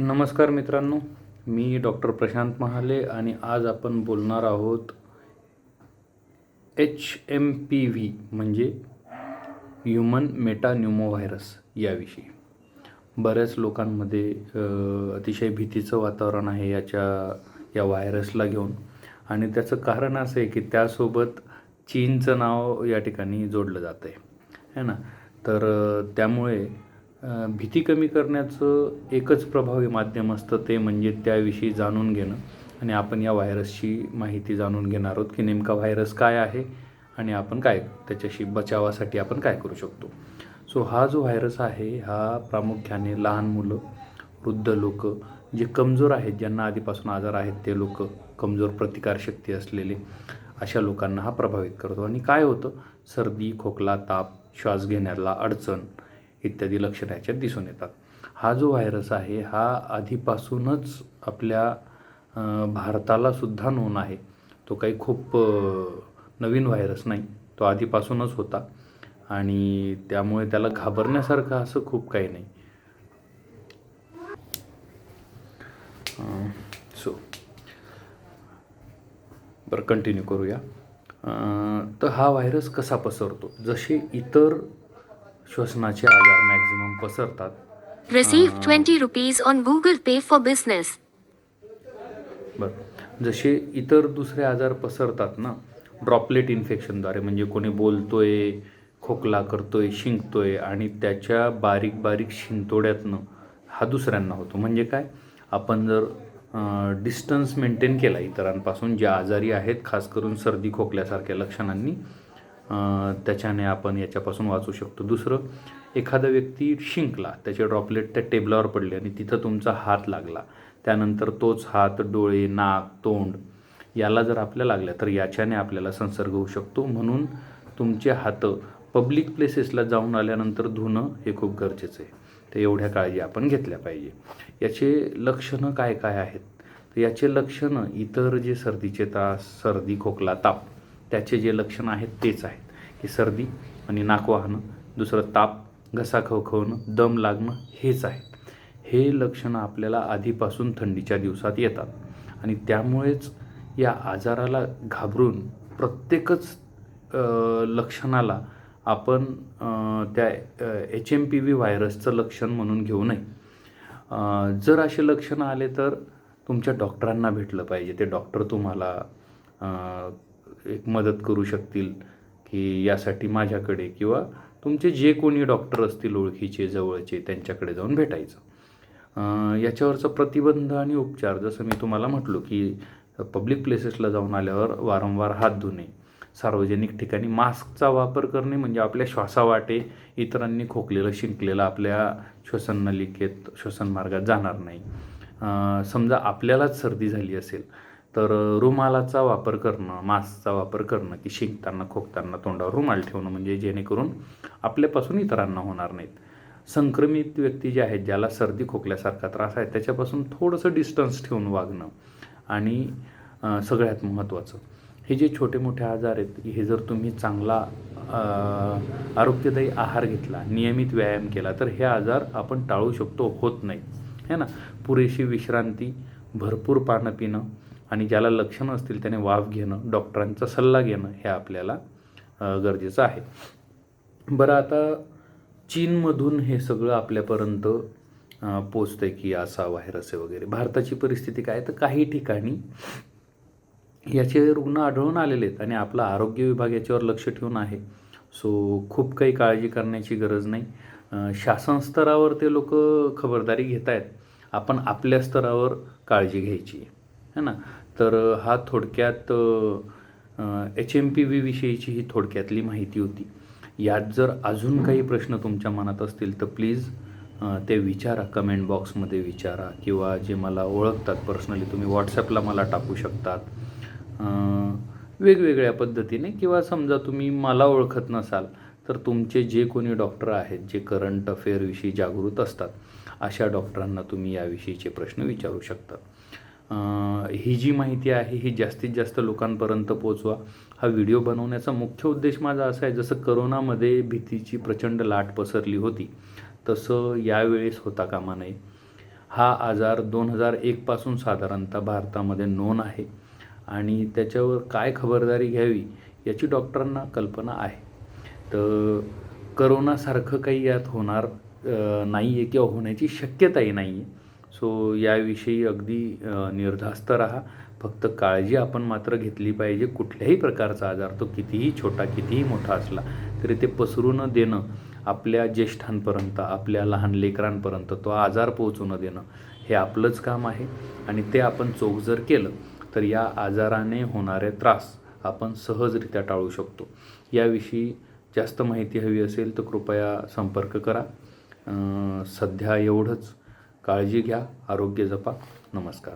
नमस्कार मित्रांनो मी डॉक्टर प्रशांत महाले आणि आज आपण बोलणार आहोत एच एम पी व्ही म्हणजे ह्युमन मेटान्युमो व्हायरस याविषयी. बऱ्याच लोकांमध्ये अतिशय भीतीचं वातावरण आहे याच्या या व्हायरसला घेऊन. आणि त्याचं कारण असं आहे की त्यासोबत चीनचं नाव या ठिकाणी जोडलं जातं आहे है ना? तर त्यामुळे भीती कमी करण्याचं एकच प्रभावी माध्यम असतं ते म्हणजे त्याविषयी जाणून घेणं. आणि आपण या व्हायरसची माहिती जाणून घेणार आहोत की नेमका व्हायरस काय आहे आणि आपण काय त्याच्याशी बचावासाठी आपण काय करू शकतो. सो हा जो व्हायरस आहे हा प्रामुख्याने लहान मुलं वृद्ध लोक जे कमजोर आहेत ज्यांना आधीपासून आजार आहेत ते लोक कमजोर प्रतिकारशक्ती असलेले अशा लोकांना हा प्रभावित करतो. आणि काय होतं? सर्दी खोकला ताप श्वास घेण्याला अडचण इत्यादी लक्षणं याच्यात दिसून येतात. हा जो व्हायरस आहे हा आधीपासूनच आपल्या भारताला सुद्धा नोंद आहे. तो काही खूप नवीन व्हायरस नाही. तो आधीपासूनच होता. आणि त्यामुळे त्याला घाबरण्यासारखं असं खूप काही नाही. सो बरं कंटिन्यू करूया. तर हा व्हायरस कसा पसरतो? जसे इतर श्वसनाचे आजार मॅक्झिमम पसरतात. Receive 20 rupees on Google Pay for Business. बरं. जसे इतर दुसरे आजार पसरतात ना ड्रॉपलेट इन्फेक्शनद्वारे म्हणजे कोणी बोलतोय खोकला करतोय शिंकतोय आणि त्याच्या बारीक बारीक शिंतोड्यातनं हा दुसऱ्यांना होतो. म्हणजे काय? आपण जर डिस्टन्स मेंटेन केला इतरांपासून जे आजारी आहेत खास करून सर्दी खोकल्यासारख्या लक्षणांनी त्याच्याने आपण याच्यापासून वाचू शकतो. दुसरं एखादा व्यक्ती शिंकला त्याचे ड्रॉपलेट त्या टेबलावर पडले आणि तिथं तुमचा हात लागला. त्यानंतर तोच हात डोळे नाक तोंड याला जर आपल्या लागल्या तर याच्याने आपल्याला संसर्ग होऊ शकतो. म्हणून तुमचे हात पब्लिक प्लेसेसला जाऊन आल्यानंतर धुणं हे खूप गरजेचं आहे. तर एवढ्या काळजी आपण घेतल्या पाहिजे. याचे लक्षणं काय काय आहेत? तर याचे लक्षणं इतर जे सर्दीचे तास सर्दी खोकला ताप त्याचे जे लक्षणं आहेत तेच आहेत. की सर्दी आणि नाक वाहणं दुसरं ताप घसा खवखवणं दम लागणं हेच आहे हे लक्षणं आपल्याला आधीपासून थंडीच्या दिवसात येतात. आणि त्यामुळेच या आजाराला घाबरून प्रत्येकच लक्षणाला आपण त्या एच एम पी व्ही व्हायरसचं लक्षण म्हणून घेऊ नये. जर असे लक्षणं आले तर तुमच्या डॉक्टरांना भेटलं पाहिजे. ते डॉक्टर तुम्हाला एक मदत करू शकतील की यासाठी माझ्याकडे किंवा तुमचे जे कोणी डॉक्टर असतील ओळखीचे जवळचे त्यांच्याकडे जाऊन भेटायचं. याच्यावरचं याच्यावरचा प्रतिबंध आणि उपचार जसं मी तुम्हाला म्हटलो की पब्लिक प्लेसेसला जाऊन आल्यावर वारंवार हात धुणे सार्वजनिक ठिकाणी मास्कचा वापर करणे म्हणजे आपल्या श्वासावाटे इतरांनी खोकलेलं शिंकलेलं आपल्या श्वसन नलिकेत श्वसन मार्गात जाणार नाही. समजा आपल्यालाच सर्दी झाली असेल तर रुमालाचा वापर करणं मास्कचा वापर करणं की शिंकताना खोकताना तोंडावर रुमाल ठेवणं म्हणजे जेणेकरून आपल्यापासून इतरांना होणार नाहीत. संक्रमित व्यक्ती जे आहेत ज्याला सर्दी खोकल्यासारखा त्रास आहे त्याच्यापासून थोडंसं डिस्टन्स ठेवून वागणं आणि सगळ्यात महत्त्वाचं. हे जे छोटे मोठे आजार आहेत हे जर तुम्ही चांगला आरोग्यदायी आहार घेतला नियमित व्यायाम केला तर हे आजार आपण टाळू शकतो होत नाही है ना? पुरेशी विश्रांती भरपूर पानं पिणं आणि ज्याला लक्षणं असतील त्याने वाफ घेणं डॉक्टरांचा सल्ला घेणं हे आपल्याला गरजेचं आहे. बरं आता चीनमधून हे सगळं आपल्यापर्यंत पोचतं पोचतंय की असा व्हायरस आहे वगैरे. भारताची परिस्थिती काय? तर काही ठिकाणी याचे रुग्ण आढळून आलेले आहेत आणि आपला आरोग्य विभाग याच्यावर लक्ष ठेवून आहे. सो खूप काही काळजी करण्याची गरज नाही. शासन स्तरावर ते लोक खबरदारी घेत आहेत आपण आपल्या स्तरावर काळजी घ्यायची. है ना? तर हा थोडक्यात एच एम पी व्ही विषयीची ही थोडक्यातली माहिती होती. यात जर अजून काही प्रश्न तुमच्या मनात असतील तर प्लीज ते विचारा. कमेंट बॉक्समध्ये विचारा किंवा जे मला ओळखतात पर्सनली तुम्ही व्हॉट्सॲपला मला टाकू शकतात. वेगवेगळ्या पद्धतीने किंवा समजा तुम्ही मला ओळखत नसाल तर तुमचे जे कोणी डॉक्टर आहेत जे करंट अफेअरविषयी जागृत असतात अशा डॉक्टरांना तुम्ही याविषयीचे प्रश्न विचारू शकता. ही जी माहिती आहे ही जास्तीत जास्त लोकांपर्यंत पोचवा हा व्हिडिओ बनवण्याचा मुख्य उद्देश माझा असा आहे जसं करोनामध्ये भीतीची प्रचंड लाट पसरली होती तसं यावेळेस होता कामा नये. हा आजार दोन हजार एकपासून साधारणतः भारतामध्ये नोंद आहे आणि त्याच्यावर काय खबरदारी घ्यावी याची डॉक्टरांना कल्पना आहे. तर करोनासारखं काही यात होणार नाही आहे किंवा होण्याची शक्यताही नाही आहे सो याविषयी अगदी निर्धास्त राहा. फक्त काळजी आपण मात्र घेतली पाहिजे कुठल्याही प्रकारचा आजार तो कितीही छोटा कितीही मोठा असला तरी ते पसरू न देणं आपल्या ज्येष्ठांपर्यंत आपल्या लहान लेकरांपर्यंत तो आजार पोहोचू न देणं हे आपलंच काम आहे. आणि ते आपण चोख जर केलं तर या आजाराने होणारे त्रास आपण सहजरित्या टाळू शकतो. याविषयी जास्त माहिती हवी असेल तर कृपया संपर्क करा. सध्या एवढंच. काळजी घ्या आरोग्य जपा. नमस्कार.